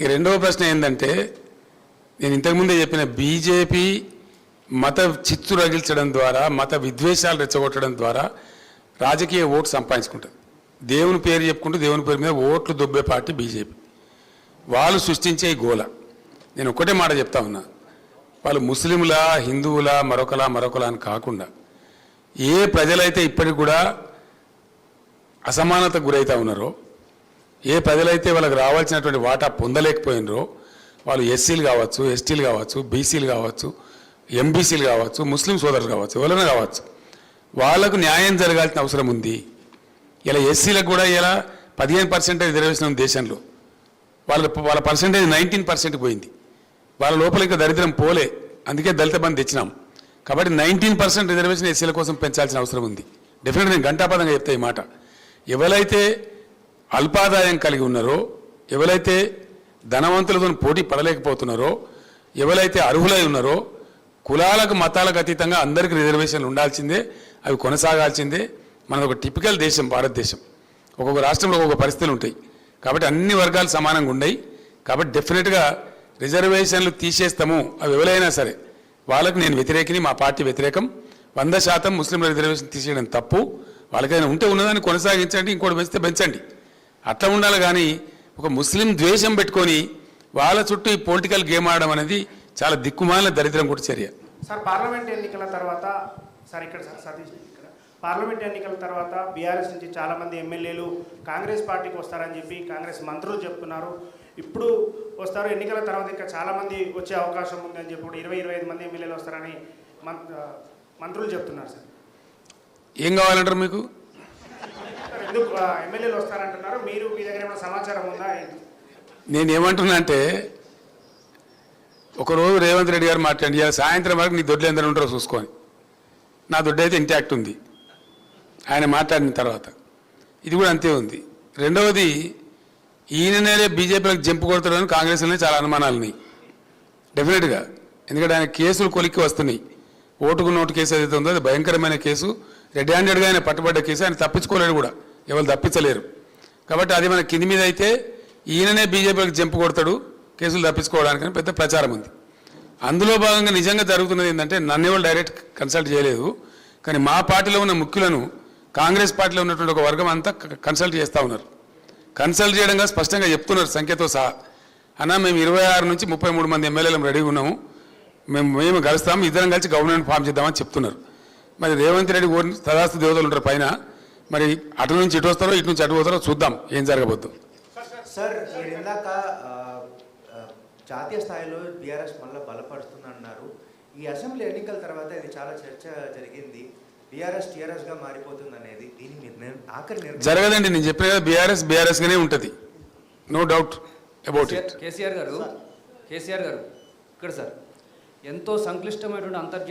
ఈ రెండవ ప్రశ్న ఏంటంటే నేను ఇంతకుముందే చెప్పిన బీజేపీ మత చిత్తు రగిల్చడం ద్వారా మత విద్వేషాలు రెచ్చగొట్టడం ద్వారా రాజకీయ ఓటు సంపాదించుకుంటుంది. దేవుని పేరు చెప్పుకుంటూ దేవుని పేరు మీద ఓట్లు దొబ్బే పార్టీ బీజేపీ. వాళ్ళు సృష్టించే ఈ గోల నేను ఒక్కటే మాట చెప్తా ఉన్నా. వాళ్ళు ముస్లింలా హిందువులా మరొకలా మరొకలా అని కాకుండా ఏ ప్రజలైతే ఇప్పటికి కూడా అసమానతకు గురవుతూ ఉన్నారో ఏ ప్రజలైతే వాళ్ళకి రావాల్సినటువంటి వాటా పొందలేకపోయినరో వాళ్ళు ఎస్సీలు కావచ్చు ఎస్టీలు కావచ్చు బీసీలు కావచ్చు ఎంబీసీలు కావచ్చు ముస్లిం సోదరులు కావచ్చు ఎవరైనా కావచ్చు వాళ్ళకు న్యాయం జరగాల్సిన అవసరం ఉంది. ఇలా ఎస్సీలకు కూడా ఇలా పదిహేను పర్సెంటేజ్ రిజర్వేషన్ దేశంలో. వాళ్ళ వాళ్ళ పర్సెంటేజ్ నైన్టీన్ పర్సెంట్ పోయింది. వాళ్ళ లోపల ఇంకా దరిద్రం పోలే. అందుకే దళిత బంధు తెచ్చినాం. కాబట్టి నైన్టీన్ పర్సెంట్ రిజర్వేషన్ ఎస్సీల కోసం పెంచాల్సిన అవసరం ఉంది. డెఫినెట్ నేను గంటాపదంగా చెప్తా ఈ మాట. ఎవరైతే అల్పాదాయం కలిగి ఉన్నారో ఎవరైతే ధనవంతులతో పోటీ పడలేకపోతున్నారో ఎవరైతే అర్హులై ఉన్నారో కులాలకు మతాలకు అతీతంగా అందరికీ రిజర్వేషన్లు ఉండాల్సిందే అవి కొనసాగాల్సిందే. మనది ఒక టిపికల్ దేశం భారతదేశం. ఒక్కొక్క రాష్ట్రంలో ఒక్కొక్క పరిస్థితులు ఉంటాయి. కాబట్టి అన్ని వర్గాలు సమానంగా ఉన్నాయి. కాబట్టి డెఫినెట్గా రిజర్వేషన్లు తీసేస్తాము. అవి ఎవరైనా సరే వాళ్ళకు నేను వ్యతిరేకిని మా పార్టీ వ్యతిరేకం. వంద శాతం ముస్లింల రిజర్వేషన్ తీసేయడం తప్పు. వాళ్ళకైనా ఉంటే ఉన్నదాన్ని కొనసాగించండి ఇంకోటి పెంచితే పెంచండి. అట్లా ఉండాలి కానీ ఒక ముస్లిం ద్వేషం పెట్టుకొని వాళ్ళ చుట్టూ ఈ పొలిటికల్ గేమ్ ఆడడం అనేది చాలా దిక్కుమాలిన దరిద్రం కూడా చర్య. సార్ పార్లమెంట్ ఎన్నికల తర్వాత సార్ ఇక్కడ సార్ సతీష్ ఇక్కడ. పార్లమెంట్ ఎన్నికల తర్వాత బీఆర్ఎస్ నుంచి చాలా మంది ఎమ్మెల్యేలు కాంగ్రెస్ పార్టీకి వస్తారని చెప్పి కాంగ్రెస్ మంత్రులు చెప్తున్నారు. ఇప్పుడు వస్తారు ఎన్నికల తర్వాత ఇంకా చాలా మంది వచ్చే అవకాశం ఉంది అని చెప్పి ఇరవై ఇరవై ఐదు మంది ఎమ్మెల్యేలు వస్తారని మంత్రులు చెప్తున్నారు సార్. ఏం కావాలంటారు మీకు? ఎమ్మెల్యేలు వస్తారంటున్నారు? మీరు మీ దగ్గర ఏమైనా సమాచారం ఉందా? నేనేమంటున్నా నేను అంటే ఒకరోజు రేవంత్ రెడ్డి గారు మాట్లాడి "ఇవాళ సాయంత్రం వరకు నీ దొడ్లు ఎందరూ ఉంటారో చూసుకొని. నా దొడ్డు అయితే ఇంటాక్ట్ ఉంది. ఆయన మాట్లాడిన తర్వాత ఇది కూడా అంతే ఉంది. రెండవది ఈయననే బీజేపీలకు జంపు కొడతాడని కాంగ్రెస్లోనే చాలా అనుమానాలు ఉన్నాయి. డెఫినెట్గా ఎందుకంటే ఆయన కేసులు కొలిక్కి వస్తున్నాయి. ఓటుకు నోటు కేసు ఏదైతే ఉందో అది భయంకరమైన కేసు. రెడ్ హ్యాండెడ్గా ఆయన పట్టుబడ్డ కేసు. ఆయన తప్పించుకోలేడు కూడా. ఎవరు తప్పించలేరు. కాబట్టి అది మన కింది మీద అయితే ఈయననే బీజేపీకి జంపు కొడతాడు కేసులు తప్పించుకోవడానికి పెద్ద ప్రచారం ఉంది. అందులో భాగంగా నిజంగా జరుగుతున్నది ఏంటంటే నన్ను ఎవరు డైరెక్ట్ కన్సల్ట్ చేయలేదు కానీ మా పార్టీలో ఉన్న ముఖ్యులను కాంగ్రెస్ పార్టీలో ఉన్నటువంటి ఒక వర్గం అంతా కన్సల్ట్ చేస్తూ ఉన్నారు. కన్సల్ట్ చేయడంగా స్పష్టంగా చెప్తున్నారు సంఖ్యతో సహా. అన్న మేము ఇరవై ఆరు నుంచి ముప్పై మూడు మంది ఎమ్మెల్యేలు రెడీగా ఉన్నాము. మేము మేము కలుస్తాము ఇద్దరం కలిసి గవర్నమెంట్ ఫామ్ చేద్దామని చెప్తున్నారు. మరి రేవంత్ రెడ్డి ఓడి తదాస్తు దేవతలు ఉంటారు పైన. మరి అటు నుంచి ఇటు వస్తారో ఇటు నుంచి అటు పోతారో చూద్దాం ఏం జరగబోద్దు సార్ మీరు ఇందాక జాతీయ స్థాయిలో బీఆర్ఎస్ మళ్ళీ బలపడుతుందన్నారు ఈ అసెంబ్లీ ఎన్నికల తర్వాత ఇది చాలా చర్చ జరిగింది. బీఆర్ఎస్ టీఆర్ఎస్గా మారిపోతుంది అనేది దీని మీరు నిర్- ఆఖరి నిర్ణయం. జరగదండి నేను చెప్పిన కదా బీఆర్ఎస్ బీఆర్ఎస్గానే ఉంటుంది. No doubt about it KCR garu KCR garu ఇక్కడ సార్ ఎంతో సంక్లిష్టమైనటువంటి అంతర్జాతీయ